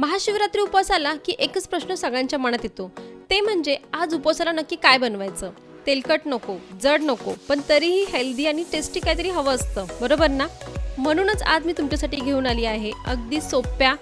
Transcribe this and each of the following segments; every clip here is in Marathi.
महाशिवरात्री उपवास आला की एकच प्रश्न सगळ्यांच्या मनात येतो. ते म्हणजे आज उपवासाला नक्की काय बनवायचं? तेलकट नको जड नको पण तरीही हेल्दी आणि टेस्टी काहीतरी हवं असतं. बरोबर ना? म्हणूनच आज मी तुमच्यासाठी घेऊन आली आहे अगदी सोप्या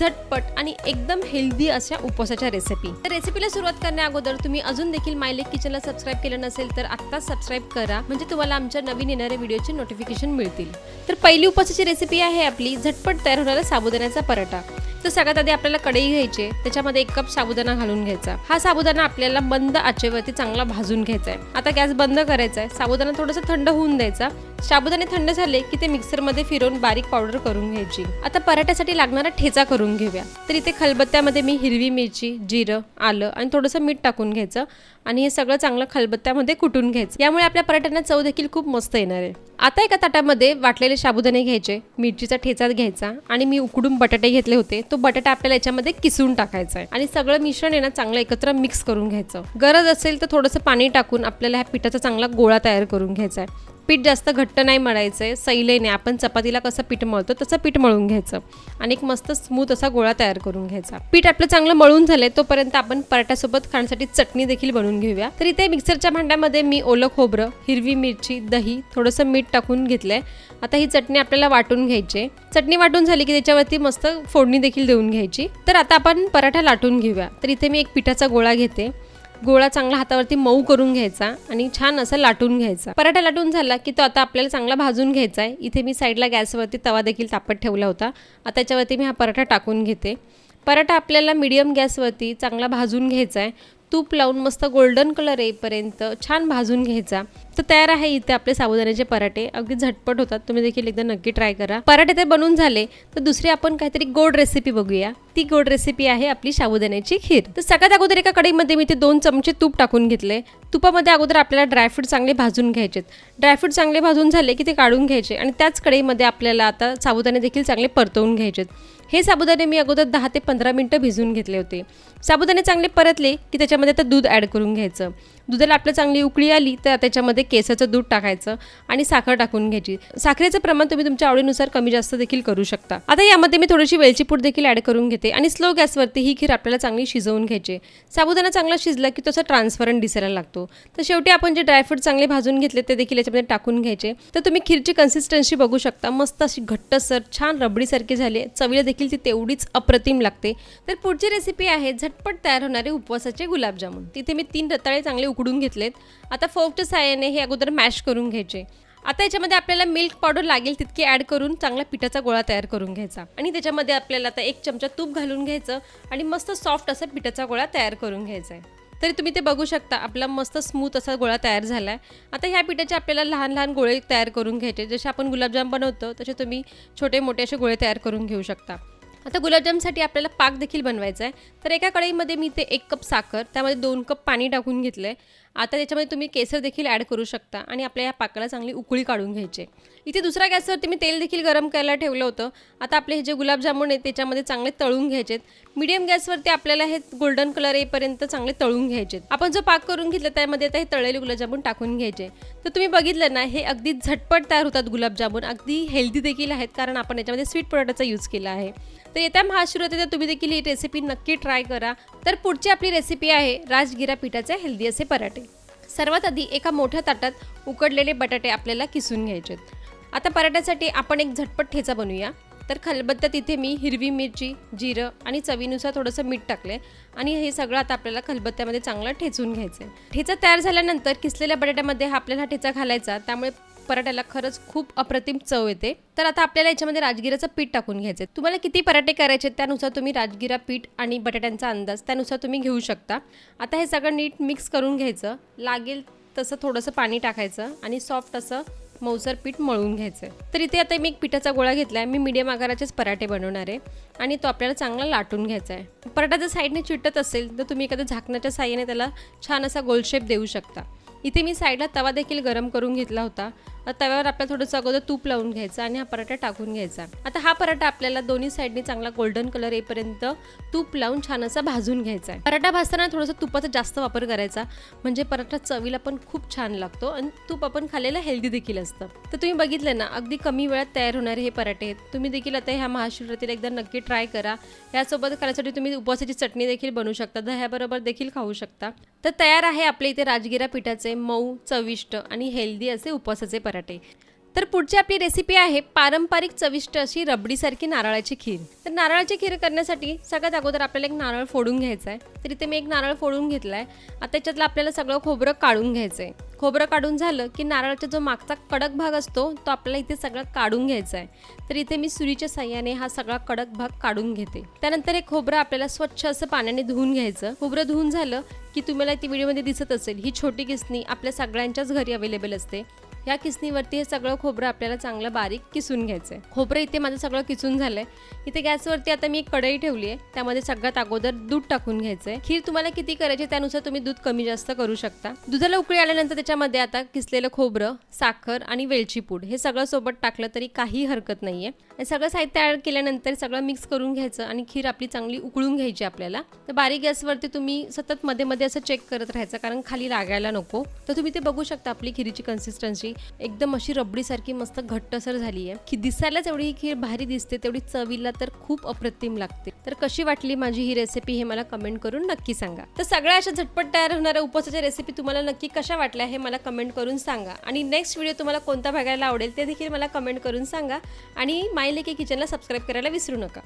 झटपट आणि एकदम हेल्दी अशा उपवासाच्या रेसिपी तर रेसिपीला सुरुवात करण्या अगोदर तुम्ही अजून देखील मायलेक किचनला सबस्क्राईब केलं नसेल तर आत्ताच सबस्क्राईब करा. म्हणजे तुम्हाला आमच्या नवीन येणाऱ्या व्हिडिओचे नोटिफिकेशन मिळतील. तर पहिली उपवासाची रेसिपी आहे आपली झटपट तयार होणारा साबुदाण्याचा पराठा. तर सगळ्यात आधी आपल्याला कढई घ्यायची त्याच्यामध्ये एक कप साबुदाणा घालून घ्यायचा. हा साबुदाणा आपल्याला मंद आचेवरती चांगला भाजून घ्यायचा आहे. आता गॅस बंद करायचा आहे. साबुदाणा थोडंसं थंड होऊन द्यायचा. साबुदाणे थंड झाले की ते मिक्सरमध्ये फिरवून बारीक पावडर करून घ्यायची. आता पराठ्यासाठी लागणारा ठेचा करून घेऊया. तर इथे खलबत्त्यामध्ये मी हिरवी मिरची जिरं आलं आणि थोडंसं मीठ टाकून घ्यायचं. आणि हे सगळं चांगलं खलबत्त्यामध्ये कुटून घ्यायचं. यामुळे आपल्या पराठ्यांना चव देखील खूप मस्त येणार आहे. आता एका ताटामध्ये वाटलेले साबुदाणे घ्यायचे. मिरचीचा ठेचा घ्यायचा. आणि मी उकडून बटाटे घेतले होते. तो बटाटा आपल्याला याच्यामध्ये किसून टाकायचा आहे. आणि सगळं मिश्रण आहे ना चांगलं एकत्र मिक्स करून घ्यायचं. गरज असेल तर थोडंसं पाणी टाकून आपल्याला ह्या पिठाचा चांगला गोळा तयार करून घ्यायचा आहे. पीठ जास्त घट्ट नाही मळायचं आहे सैलेने आपण चपातीला कसं पीठ मळतो तसं पीठ मळून घ्यायचं. आणि एक मस्त स्मूथ असा गोळा तयार करून घ्यायचा. पीठ आपलं चांगलं मळून झालंय तोपर्यंत आपण पराठ्यासोबत खाण्यासाठी चटणी देखील बनवून घेऊया. तर इथे मिक्सरच्या भांड्यामध्ये मी ओलं खोबरं हिरवी मिरची दही थोडंसं मीठ टाकून घेतलंय. आता ही चटणी आपल्याला वाटून घ्यायची आहे. चटणी वाटून झाली की त्याच्यावरती मस्त फोडणी देखील देऊन घ्यायची. तर आता आपण पराठा लाटून घेऊया. तर इथे मी एक पिठाचा गोळा घेते. गोळा चांगला हातावरती मऊ करून घ्यायचा आणि छान असा लाटून घ्यायचा. पराठा लाटून झाला की तो आता आपल्याला चांगला भाजून घ्यायचा आहे इथे मी साईडला गॅसवरती तवा देखील तापत ठेवला होता. आता त्याच्यावरती मी हा पराठा टाकून घेते. पराठा आपल्याला मीडियम गॅसवरती चांगला भाजून घ्यायचा आहे तूप लावून मस्त गोल्डन कलर येईपर्यंत छान भाजून घ्यायचा. तर तयार आहे इथे आपले साबुदाण्याचे पराठे. अगदी झटपट होतात. तुम्ही देखील एकदा नक्की ट्राय करा. पराठे ते बनून झाले. तर दुसरी आपण काहीतरी गोड रेसिपी बघूया. ती गोड रेसिपी आहे आपली साबुदाण्याची खीर. तर सगळ्यात अगोदर एका कढईमध्ये मी ते दोन चमचे तूप टाकून घेतले. तुपामध्ये अगोदर आपल्याला ड्रायफ्रूट चांगले भाजून घ्यायचे. ड्रायफ्रूट चांगले भाजून झाले की ते काढून घ्यायचे आणि त्याच कढईमध्ये आपल्याला आता साबुदाणे देखील चांगले परतवून घ्यायचे. हे साबुदाणे मी अगोदर दहा ते पंधरा मिनटं भिजून घेतले होते. साबुदाणे चांगले परतले की त्याच्यामध्ये आता दूध ॲड करून घ्यायचं. दुधाला आपलं चांगली उकळी आली तर त्याच्यामध्ये केसाचं दूध टाकायचं आणि साखर टाकून घ्यायची. साखरेचं प्रमाण तुम्ही तुमच्या आवडीनुसार कमी जास्त देखील करू शकता. आता यामध्ये मी थोडीशी वेलची पूड देखील ॲड करून घेते आणि स्लो गॅसवरती ही खीर आपल्याला चांगली शिजवून घ्यायची. साबुदाणा चांगला शिजला की तसा ट्रान्सफरंट दिसायला लागतो. तर शेवटी आपण जे ड्रायफ्रूट चांगले भाजून घेतले ते देखील याच्यामध्ये टाकून घ्यायचे. तर तुम्ही खीरची कन्सिस्टन्सी बघू शकता. मस्त अशी घट्टसर छान रबडीसारखी झाली चवीला देखील ती तेवढीच अप्रतिम लागते. तर पुढची रेसिपी आहे झटपट तयार होणारे उपवासाचे गुलाबजामुन. तिथे मी तीन रताळे चांगले उकडून घेतलेत. आता फोकच्या साहाय्याने हे अगोदर मॅश करून घ्यायचे. आता याच्यामध्ये आपल्याला मिल्क पावडर लागेल तितकी ॲड करून चांगला पिठाचा गोळा तयार करून घ्यायचा. आणि त्याच्यामध्ये आपल्याला आता एक चमचा तूप घालून घ्यायचं आणि मस्त सॉफ्ट असा पिठाचा गोळा तयार करून घ्यायचा आहे. तरी तुम्ही ते बघू शकता आपला मस्त स्मूथ असा गोळा तयार झाला आहे आता ह्या पिठाचे आपल्याला लहान लहान गोळे तयार करून घ्यायचे. जसे आपण गुलाबजाम बनवतो तसे तुम्ही छोटे मोठे असे गोळे तयार करून घेऊ शकता. आता गुलाबजामसाठी आपल्याला पाक देखील बनवायचा आहे तर एका कढईमध्ये मी ते एक कप साखर त्यामध्ये दोन कप पाणी टाकून घेतलं आहे आता त्याच्यामध्ये तुम्ही केसर देखील ॲड करू शकता आणि आपल्या या पाकाला चांगली उकळी काढून घ्यायची. इथे दुसऱ्या गॅसवरती मी तेल देखील गरम करायला ठेवलं होतं. आता आपले हे जे गुलाबजामुन आहेत त्याच्यामध्ये चांगले तळून घ्यायचेत. मीडियम गॅसवरती आपल्याला हे गोल्डन कलर येईपर्यंत चांगले तळून घ्यायचे आपण जो पाक करून घेतला त्यामध्ये आता हे तळलेले गुलाबजामुन टाकून घ्यायचे. तर तुम्ही बघितलं ना हे अगदी झटपट तयार होतात गुलाबजामुन. अगदी हेल्दी देखील आहेत कारण आपण याच्यामध्ये स्वीट प्रोडक्टचा यूज केला आहे. तर येत्या तर तुम्ही देखील ही रेसिपी नक्की ट्राय करा. तर पुढची आपली रेसिपी आहे राजगिरा पिठाचे हेल्दी असे पराठे. सर्वात आधी एका मोठ्या ताटात उकडलेले बटाटे आपल्याला किसून घ्यायचे आता पराठ्यासाठी आपण एक झटपट ठेचा बनवूया. तर खलबत्त्यात इथे मी हिरवी मिरची जिरं आणि चवीनुसार थोडंसं मीठ टाकले आणि हे सगळं आता आपल्याला खलबत्त्यामध्ये चांगलं ठेचून घ्यायचं आहे ठेचा तयार झाल्यानंतर किसलेल्या बटाट्यामध्ये हा आपल्याला ठेचा घालायचा. त्यामुळे पराठ्याला खरंच खूप अप्रतिम चव येते. तर आता आपल्याला याच्यामध्ये राजगिराचं पीठ टाकून घ्यायचं तुम्हाला किती पराठे करायचे त्यानुसार तुम्ही राजगिरा पीठ आणि बटाट्यांचा अंदाज त्यानुसार तुम्ही घेऊ शकता. आता हे सगळं नीट मिक्स करून घ्यायचं. लागेल तसं थोडंसं पाणी टाकायचं आणि सॉफ्ट असं मऊसर पीठ मळून घ्यायचं तर इथे आता मी एक पिठाचा गोळा घेतला आहे मी मीडियम आकाराचेच पराठे बनवणार आहे आणि तो आपल्याला चांगला लाटून घ्यायचा आहे. पराठा जर साईडने चिटत असेल तर तुम्ही एखाद्या झाकणाच्या साह्याने त्याला छान असा गोल शेप देऊ शकता. इथे मी साईडला तवा देखील गरम करून घेतला होता. तव्यावर आपल्याला थोडंसं अगोदर तूप लावून घ्यायचं आणि हा पराठा टाकून घ्यायचा. आता हा पराठा आपल्याला दोन्ही साईडनी चांगला गोल्डन कलर येईपर्यंत तूप लावून छान असा भाजून घ्यायचा आहे. पराठा भाजताना थोडंसं तुपाचा जास्त वापर करायचा म्हणजे पराठा चवीला पण खूप छान लागतो आणि तूप आपण खाल्लेलं हेल्दी देखील असतं. तर तुम्ही बघितलं ना अगदी कमी वेळात तयार होणारे हे पराठे आहेत. तुम्ही देखील आता ह्या महाशिवरात्रीला एकदा नक्की ट्राय करा. यासोबत खाण्यासाठी तुम्ही उपवासाची चटणी देखील बनवू शकता दह्याबरोबर देखील खाऊ शकता. तर तयार आहे आपल्या इथे राजगिरा पिठाचे मऊ चविष्ट आणि हेल्दी असे उपवासाचे पराठे. तर पुढची आपली रेसिपी आहे पारंपरिक चविष्ट अशी रबडीसारखी नारळाची खीर. तर नारळाची खीर करण्यासाठी सगळ्यात अगोदर आपल्याला एक नारळ फोडून घ्यायचा आहे तर इथे मी एक नारळ फोडून घेतला आहे आता त्याच्यातलं आपल्याला सगळं खोबरं काढून घ्यायचं आहे खोबरं काढून झालं की नारळाचा जो मागचा कडक भाग असतो तो आपल्याला इथे सगळा काढून घ्यायचा आहे तर इथे मी सुरीच्या साह्याने हा सगळा कडक भाग काढून घेते. त्यानंतर हे खोबरं आपल्याला स्वच्छ असं पाण्याने धुवून घ्यायचं. खोबरं धुवून झालं की तुम्हाला ती व्हिडिओमध्ये दिसत असेल ही छोटी किसणी आपल्या सगळ्यांच्याच घरी अवेलेबल असते. या किसणीवरती हे सगळं खोबरं आपल्याला चांगलं बारीक किसून घ्यायचं आहे खोबरं इथे माझं सगळं किसून झालं आहे इथे गॅसवरती आता मी एक कढई ठेवली आहे. त्यामध्ये सगळ्यात अगोदर दूध टाकून घ्यायचं आहे खीर तुम्हाला किती करायची त्यानुसार तुम्ही दूध कमी जास्त करू शकता. दुधाला उकळी आल्यानंतर त्याच्यामध्ये आता किसलेलं खोबरं साखर आणि वेलची पूड हे सगळं सोबत टाकलं तरी काही हरकत नाही आहे सगळं साहित्य ॲड केल्यानंतर सगळं मिक्स करून घ्यायचं आणि खीर आपली चांगली उकळून घ्यायची आपल्याला. तर बारीक गॅसवरती तुम्ही सतत मध्ये मध्ये असं चेक करत राहायचं कारण खाली लागायला नको. तर तुम्ही ते बघू शकता आपली खिरीची कन्सिस्टन्सी एकदम अशी रबडीसारखी मस्त घट्टसर झाली आहे की दिसायलाच एवढी ही खीर भारी दिसते तेवढी चवीला तर खूप अप्रतिम लागते. तर कशी वाटली माझी ही रेसिपी हे मला कमेंट करून नक्की सांगा. तर सगळ्या अशा झटपट तयार होणाऱ्या उपवासाच्या रेसिपी तुम्हाला नक्की कशा वाटल्या हे मला कमेंट करून सांगा. आणि नेक्स्ट व्हिडिओ तुम्हाला कोणता बघायला आवडेल ते देखील मला कमेंट करून सांगा. आणि माय लेके किचनला सबस्क्राईब करायला विसरू नका.